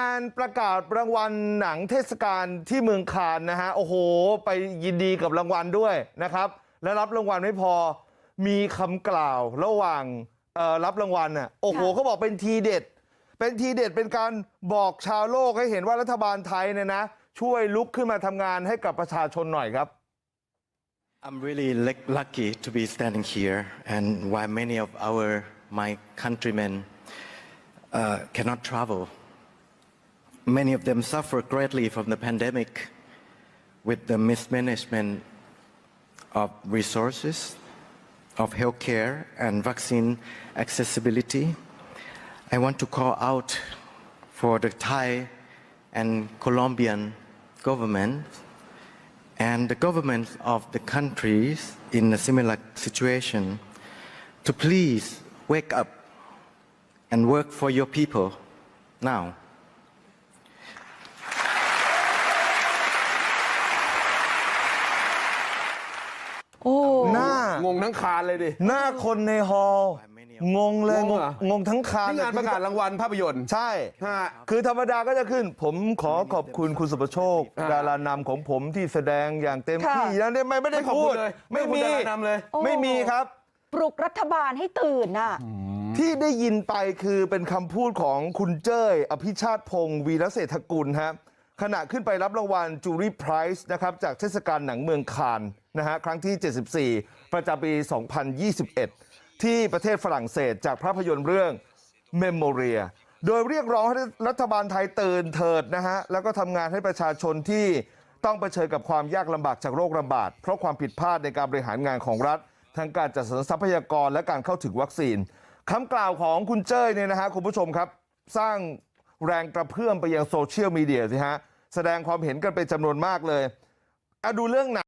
การประกาศรางวัลหนังเทศกาลที่เมืองคานนะฮะโอ้โหไปยินดีกับรางวัลด้วยนะครับและรับรางวัลไม่พอมีคำกล่าวระหว่างเอ่อรับรางวัลน่ะโอ้โหค่ะเขาบอกเป็นทีเด็ด เป็นทีเด็ดเป็นการบอกชาวโลกให้เห็นว่ารัฐบาลไทยเนี่ยนะช่วยลุกขึ้นมาทำงานให้กับประชาชนหน่อยครับ I'm really luck- lucky to be standing here, and while many of our my countrymen uh, cannot travel, many of them suffer greatly from the pandemic, with the mismanagement of resources, of healthcare and vaccine accessibility. I want to call out for the Thai and Colombian government and the governments of the countries in a similar situation to please wake up and work for your people now. งงทั้งคานเลยดิ หน้าคนในฮอลล์งงเลยงงงงเหรอ งงทั้งคานนี่งานประกาศรางวัลภาพยนตร์ใช่ ฮะ คือธรรมดาก็จะขึ้น ผมขอขอบคุณคุณสุประโชค อ่า ดารานำของผมที่แสดงอย่างเต็มค่ะ ที่แล้วเนี่ยไม่ไม่ได้ไม่ขอบพูคุดณเลยไม่ไม่มีขอบคุณดารานำเลยไม่มีครับ ปลุกรัฐบาลให้ตื่นน่ะ ที่ได้ยินไปคือเป็นคำพูดของคุณเจ้ย อภิชาติพงศ์วีรเศรษฐกุลฮะ ขณะขึ้นไปรับรางวัลจูรี่ไพรส์นะครับจากเทศกาลหนังเมืองคานนะฮะครั้งที่74ประจำปี2021ที่ประเทศฝรั่งเศสจากภาพยนตร์เรื่องเมมโมเรียโดยเรียกร้องให้รัฐบาลไทยตื่นเถิดนะฮะแล้วก็ทำงานให้ประชาชนที่ต้องเผชิญกับความยากลำบากจากโรคระบาดเพราะความผิดพลาดในการบริหารงานของรัฐ ทั้งการจัดสรรทรัพยากรและการเข้าถึงวัคซีนคำกล่าวของคุณเจ้ยเนี่ยนะฮะคุณผู้ชมครับ สร้างแรงกระเพื่อมไปยังโซเชียลมีเดียสิฮะ แสดงความเห็นกันเป็นจำนวนมากเลยอะดูเรื่องหนัก